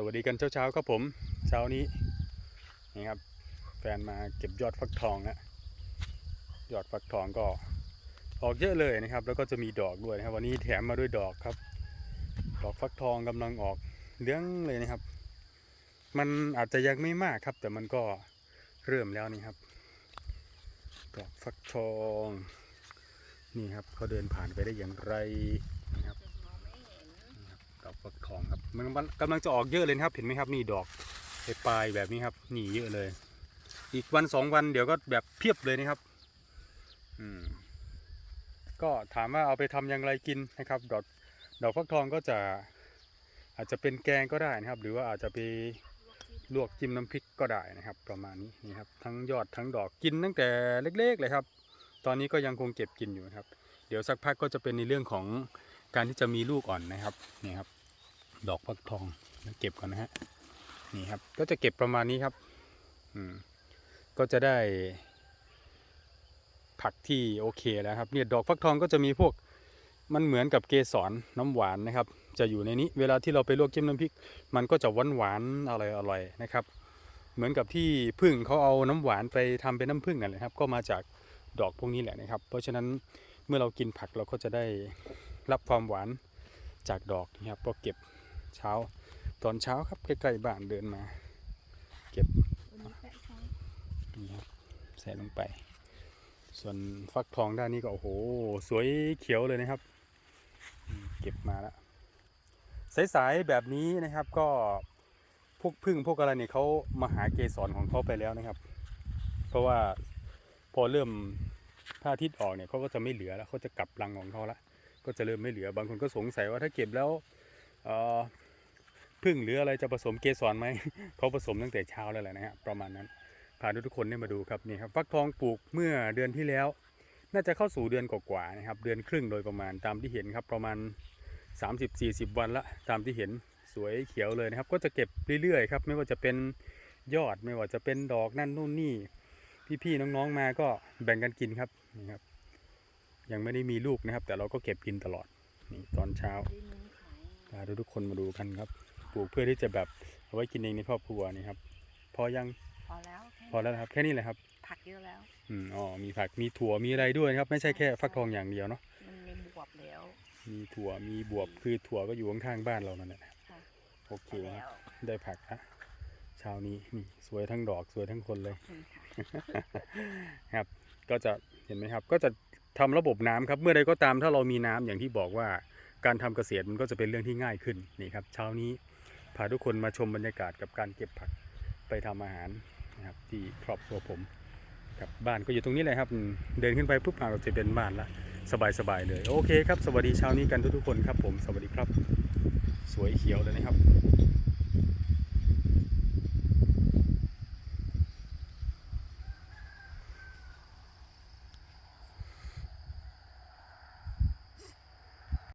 สวัสดีกันเช้าๆครับผม เช้านี้นี่ครับแฟนมาเก็บยอดฟักทองนะยอดฟักทองก็ออกเยอะเลยนะครับ แล้วก็จะมีดอกด้วยนะครับ วันนี้แถมมาด้วยดอกครับ ดอกฟักทองกำลังออกเลี้ยงเลยนะครับ มันอาจจะยังไม่มากครับ แต่มันก็เริ่มแล้วนี่ครับ ดอกฟักทอง นี่ครับเขาเดินผ่านไปได้อย่างไรับดอกฟักทองครับมันกำลังจะออกเยอะเลยครับเห็นไหมครับนี่ดอกปลายแบบนี้ครับนี่เยอะเลย อีกวันสองวันเดี๋ยวก็แบบเพียบเลยนะครับ อืม ก็ถามว่าเอาไปทำอย่างไรกินนะครับ ดอกดอกฟักทองก็จะ อาจจะเป็นแกงก็ได้นะครับ หรือว่าอาจจะไปลวกจิ้มน้ำพริกก็ได้นะครับ ประมาณนี้นี่ครับทั้งยอดทั้งดอกกินตั้งแต่เล็ก ๆ เลยครับ ตอนนี้ก็ยังคงเก็บกินอยู่นะครับ เดี๋ยวสักพักก็จะเป็นในเรื่องของการที่จะมีลูกอ่อนนะครับนี่ครับ ดอกฟักทองเก็บก่อนนะฮะนี่ครับ ก็จะเก็บประมาณนี้ครับอืมก็จะได้ ผักที่โอเคแล้วครับเนี่ยดอกฟักทองก็จะมีพวกมันเหมือนกับเกสรน้ำหวานนะครับ จะอยู่ในนี้เวลาที่เราไปลวกจิ้มน้ำพริก มันก็จะหวานหวานอร่อยอร่อยนะครับ เหมือนกับที่พึ่งเขาเอาน้ำหวานไปทำเป็นน้ำผึ้งนั่นแหละครับ ก็มาจากดอกพวกนี้แหละนะครับ เพราะฉะนั้นเมื่อเรากินผักเราก็จะได้รับความหวานจากดอกนะครับก็เก็บ เช้า ตอนเช้าครับใกล้ๆบ้านเดินมา เก็บนี่ครับใส่ลงไป ส่วนฟักทองด้านนี้ก็โอ้โห สวยเขียวเลยนะครับ เก็บมาแล้วสายๆแบบนี้นะครับก็พวกพึ่งพวกอะไรเนี่ยเขามาหาเกสรของเขาไปแล้วนะครับ เพราะว่าพอเริ่มพระอาทิตย์ออกเนี่ยเขาก็จะไม่เหลือแล้วเขาจะกลับรังของเขาละก็จะเริ่มไม่เหลือบางคนก็สงสัยว่าถ้าเก็บแล้ว พึ่งหรืออะไรจะผสมเกสรไหม เขาผสมตั้งแต่เช้าแล้วแหละนะฮะประมาณนั้นพาทุกคนเนี่ยมาดูครับนี่ครับฟักทองปลูกเมื่อเดือนที่แล้ว น่าจะเข้าสู่เดือนกว่าๆนะครับ เดือนครึ่งโดยประมาณตามที่เห็นครับประมาณ 30-40 วันละตามที่เห็นสวยเขียวเลยนะครับ ก็จะเก็บเรื่อยๆครับไม่ว่าจะเป็นยอดไม่ว่าจะเป็นดอกนั่นนู่นนี่ พี่ๆน้องๆมาก็แบ่งกันกินครับนี่ครับ ยังไม่ได้มีลูกนะครับ แต่เราก็เก็บกินตลอดนี่ตอนเช้า พาทุกๆคนมาดูกันครับ ปลูกเพื่อที่จะแบบเอาไว้กินเองในครอบครัวนี่ครับพอยังพอแล้วแค่พอแล้วนะครับแค่นี้แหละครับ ผักเยอะแล้วอืมอ๋อมีผักมีถั่วมีอะไรด้วยนะครับ ไม่ใช่แค่ฟักทองอย่างเดียวเนาะมันมีบวบแล้ว มีถั่วมีบวบคือถั่วก็อยู่ข้างๆบ้านเรานั่นแหละค่ะโอเคพอคแล้รับวได้ผักนะเช้านี้นี่สวยทั้งดอกสวยทั้งคนเลยนี่ค่ะครับ ก็จะเห็นไหมครับ ก็จะทำระบบน้ำครับ เมื่อใดก็ตามถ้าเรามีน้ำอย่างที่บอกว่า การทำเกษตรมันก็จะเป็นเรื่องที่ง่ายขึ้นนี่ครับเช้านี้พาทุกคนมาชมบรรยากาศกับการเก็บผักไปทำอาหารนะครับที่ครอบครัวผมครับบ้านก็อยู่ตรงนี้เลยครับ เดินขึ้นไปปุ๊บอ่าก็จะเป็นบ้านละสบายๆเลย โอเคครับ สวัสดีเช้านี้กันทุกๆคนครับผม สวัสดีครับ สวยเขียวเลยนะครับ